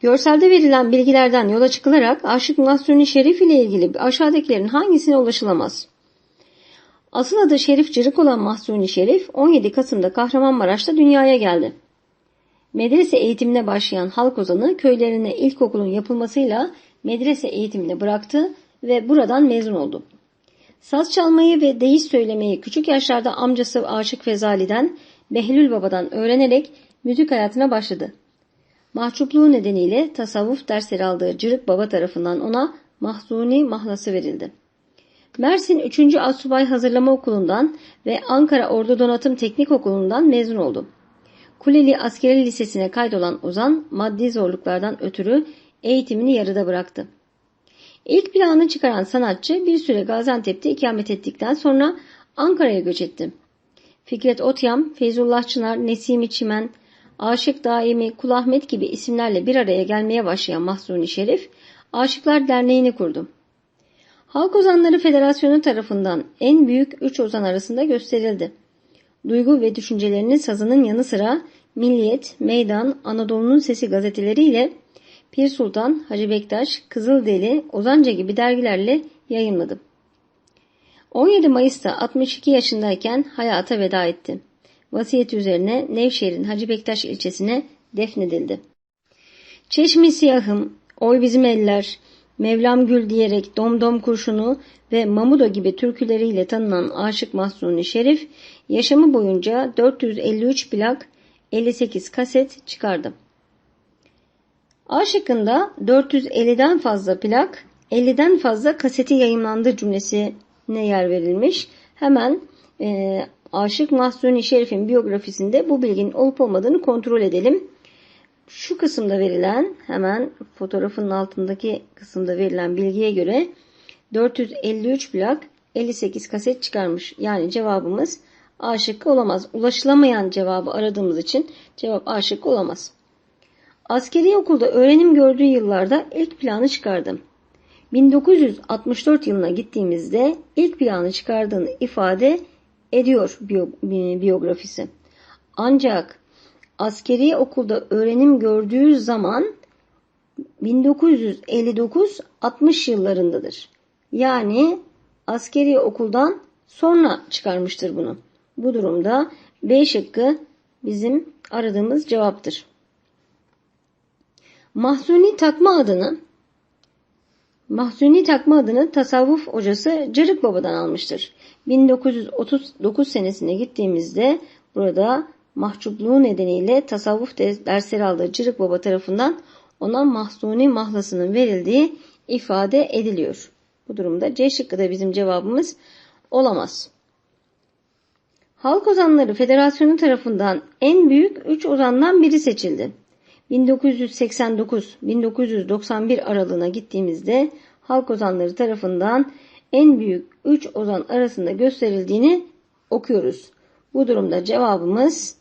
Görselde verilen bilgilerden yola çıkılarak Aşık Mahsuni Şerif ile ilgili aşağıdakilerin hangisine ulaşılamaz? Asıl adı Şerif Cırık olan Mahsuni Şerif 17 Kasım'da Kahramanmaraş'ta dünyaya geldi. Medrese eğitimine başlayan halk ozanı köylerine ilkokulun yapılmasıyla medrese eğitimini bıraktı ve buradan mezun oldu. Saz çalmayı ve deyiş söylemeyi küçük yaşlarda amcası Aşık Fezali'den Behlül Baba'dan öğrenerek müzik hayatına başladı. Mahcupluğu nedeniyle tasavvuf dersleri aldığı Cırık Baba tarafından ona Mahzuni mahlası verildi. Mersin 3. Asubay Hazırlama Okulu'ndan ve Ankara Ordu Donatım Teknik Okulu'ndan mezun oldu. Kuleli Askeri Lisesi'ne kaydolan Ozan maddi zorluklardan ötürü eğitimini yarıda bıraktı. İlk planını çıkaran sanatçı bir süre Gaziantep'te ikamet ettikten sonra Ankara'ya göç etti. Fikret Otyam, Feyzullah Çınar, Nesimi Çimen, Aşık Daimi, Kul Ahmet gibi isimlerle bir araya gelmeye başlayan Mahzuni Şerif, Aşıklar Derneği'ni kurdu. Halk Ozanları Federasyonu tarafından en büyük üç ozan arasında gösterildi. Duygu ve düşüncelerinin sazının yanı sıra Milliyet, Meydan, Anadolu'nun Sesi gazeteleriyle Pir Sultan, Hacı Bektaş, Kızıldeli, Ozanca gibi dergilerle yayınladı. 17 Mayıs'ta 62 yaşındayken hayata veda etti. Vasiyet üzerine Nevşehir'in Hacı Bektaş ilçesine defnedildi. Çeşmi siyahım, oy bizim eller, Mevlam Gül diyerek Domdom Kurşunu ve Mamudo gibi türküleriyle tanınan Aşık Mahsuni Şerif yaşamı boyunca 453 plak 58 kaset çıkardı. Aşık'ında 450'den fazla plak 50'den fazla kaseti yayınlandı cümlesine yer verilmiş. Hemen e, Aşık Mahsuni Şerif'in biyografisinde bu bilginin olup olmadığını kontrol edelim şu kısımda verilen hemen fotoğrafın altındaki kısımda verilen bilgiye göre 453 plak 58 kaset çıkarmış. Yani cevabımız A şıkkı olamaz. Ulaşılamayan cevabı aradığımız için cevap A şıkkı olamaz. Askeri okulda öğrenim gördüğü yıllarda ilk planı çıkardım. 1964 yılına gittiğimizde ilk planı çıkardığını ifade ediyor biyografisi. Ancak askeri okulda öğrenim gördüğü zaman 1959-60 yıllarındadır. Yani askeri okuldan sonra çıkarmıştır bunu. Bu durumda B şıkkı bizim aradığımız cevaptır. Mahzuni takma adını Mahzuni takma adını tasavvuf hocası Cırık Baba'dan almıştır. 1939 senesine gittiğimizde burada mahcupluğu nedeniyle tasavvuf dersleri aldığı Cırık Baba tarafından ona Mahsuni mahlasının verildiği ifade ediliyor. Bu durumda C şıkkı da bizim cevabımız olamaz. Halk Ozanları Federasyonu tarafından en büyük 3 ozandan biri seçildi. 1989-1991 aralığına gittiğimizde Halk Ozanları tarafından en büyük 3 ozan arasında gösterildiğini okuyoruz. Bu durumda cevabımız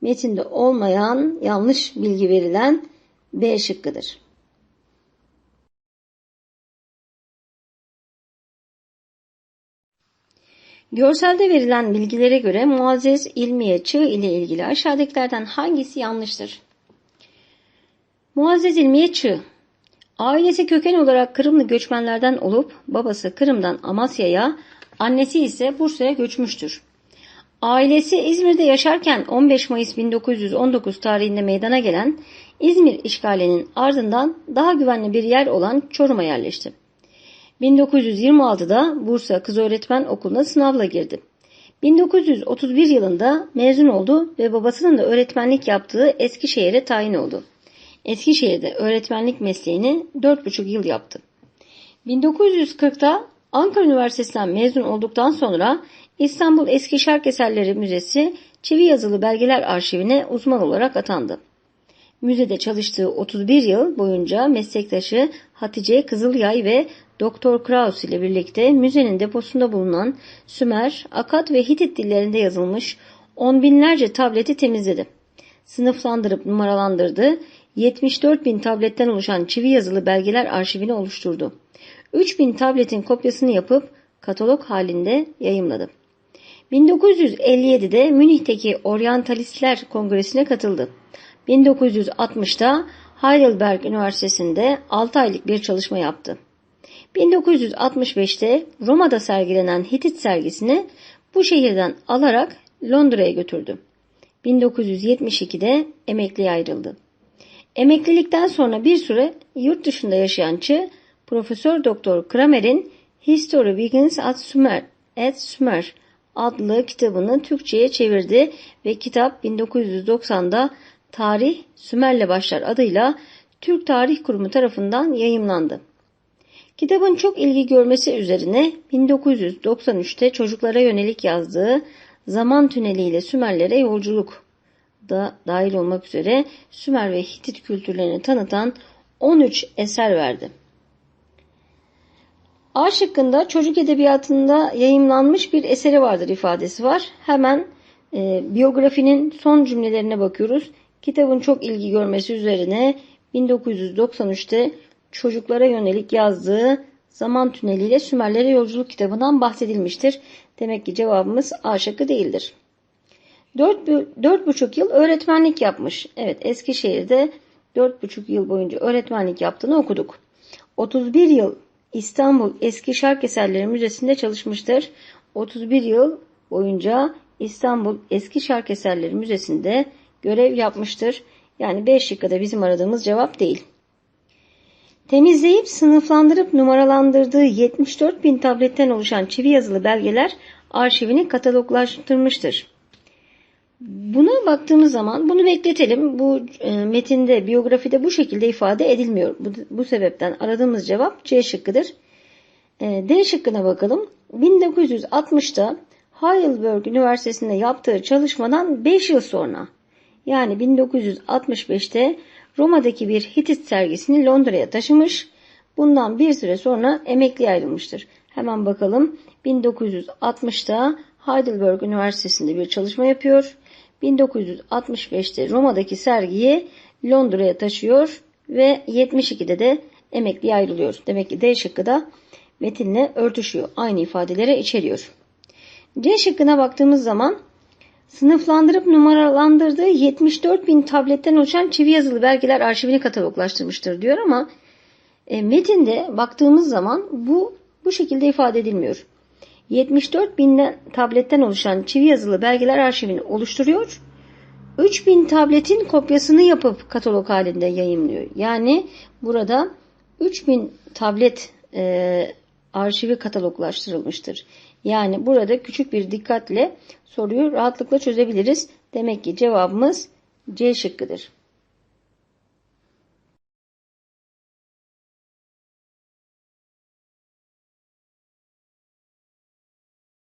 metinde olmayan yanlış bilgi verilen B şıkkıdır. Görselde verilen bilgilere göre Muazzez İlmiye Çığ ile ilgili aşağıdakilerden hangisi yanlıştır? Muazzez İlmiye Ailesi köken olarak Kırımlı göçmenlerden olup babası Kırım'dan Amasya'ya, annesi ise Bursa'ya göçmüştür. Ailesi İzmir'de yaşarken 15 Mayıs 1919 tarihinde meydana gelen İzmir işgalinin ardından daha güvenli bir yer olan Çorum'a yerleşti. 1926'da Bursa Kız Öğretmen Okulu'na sınavla girdi. 1931 yılında mezun oldu ve babasının da öğretmenlik yaptığı Eskişehir'e tayin oldu. Eskişehir'de öğretmenlik mesleğini 4,5 yıl yaptı. 1940'da Ankara Üniversitesi'nden mezun olduktan sonra İstanbul Eski Şark Eserleri Müzesi çivi yazılı belgeler arşivine uzman olarak atandı. Müzede çalıştığı 31 yıl boyunca meslektaşı Hatice Kızılyay ve Doktor Kraus ile birlikte müzenin deposunda bulunan Sümer, Akat ve Hitit dillerinde yazılmış on binlerce tableti temizledi. Sınıflandırıp numaralandırdı, 74 bin tabletten oluşan çivi yazılı belgeler arşivini oluşturdu. 3 bin tabletin kopyasını yapıp katalog halinde yayımladı. 1957'de Münih'teki Oryantalistler Kongresi'ne katıldı. 1960'da Heidelberg Üniversitesi'nde 6 aylık bir çalışma yaptı. 1965'te Roma'da sergilenen Hitit sergisini bu şehirden alarak Londra'ya götürdü. 1972'de emekliye ayrıldı. Emeklilikten sonra bir süre yurt dışında yaşayan Çı, Profesör Doktor Kramer'in History Begins at Sumer, at Sumer adlı kitabını Türkçe'ye çevirdi ve kitap 1990'da Tarih Sümer'le başlar adıyla Türk Tarih Kurumu tarafından yayımlandı. Kitabın çok ilgi görmesi üzerine 1993'te çocuklara yönelik yazdığı Zaman Tüneli ile Sümerlere Yolculuk da dahil olmak üzere Sümer ve Hitit kültürlerini tanıtan 13 eser verdi. A şıkkında çocuk edebiyatında yayımlanmış bir eseri vardır ifadesi var. Hemen e, biyografinin son cümlelerine bakıyoruz. Kitabın çok ilgi görmesi üzerine 1993'te çocuklara yönelik yazdığı Zaman Tüneli ile Sümerlere Yolculuk kitabından bahsedilmiştir. Demek ki cevabımız A şıkkı değildir. 4,5 yıl öğretmenlik yapmış. Evet Eskişehir'de 4,5 yıl boyunca öğretmenlik yaptığını okuduk. 31 yıl İstanbul Eski Şark Eserleri Müzesi'nde çalışmıştır. 31 yıl boyunca İstanbul Eski Şark Eserleri Müzesi'nde görev yapmıştır. Yani 5 şıkkada bizim aradığımız cevap değil. Temizleyip sınıflandırıp numaralandırdığı 74 bin tabletten oluşan çivi yazılı belgeler arşivini kataloglaştırmıştır. Buna baktığımız zaman bunu bekletelim. Bu e, metinde, biyografide bu şekilde ifade edilmiyor. Bu, bu sebepten aradığımız cevap C şıkkıdır. E, D şıkkına bakalım. 1960'da Heidelberg Üniversitesi'nde yaptığı çalışmadan 5 yıl sonra yani 1965'te Roma'daki bir Hitit sergisini Londra'ya taşımış. Bundan bir süre sonra emekli ayrılmıştır. Hemen bakalım. 1960'da Heidelberg Üniversitesi'nde bir çalışma yapıyor. 1965'te Roma'daki sergiyi Londra'ya taşıyor ve 72'de de emekliye ayrılıyor. Demek ki D şıkkı da metinle örtüşüyor. Aynı ifadelere içeriyor. C şıkkına baktığımız zaman sınıflandırıp numaralandırdığı 74 bin tabletten oluşan çivi yazılı belgeler arşivini kataloglaştırmıştır diyor ama e, metinde baktığımız zaman bu bu şekilde ifade edilmiyor. 74 bin tabletten oluşan çivi yazılı belgeler arşivini oluşturuyor. 3000 tabletin kopyasını yapıp katalog halinde yayınlıyor. Yani burada 3000 tablet e, arşivi kataloglaştırılmıştır. Yani burada küçük bir dikkatle soruyu rahatlıkla çözebiliriz. Demek ki cevabımız C şıkkıdır.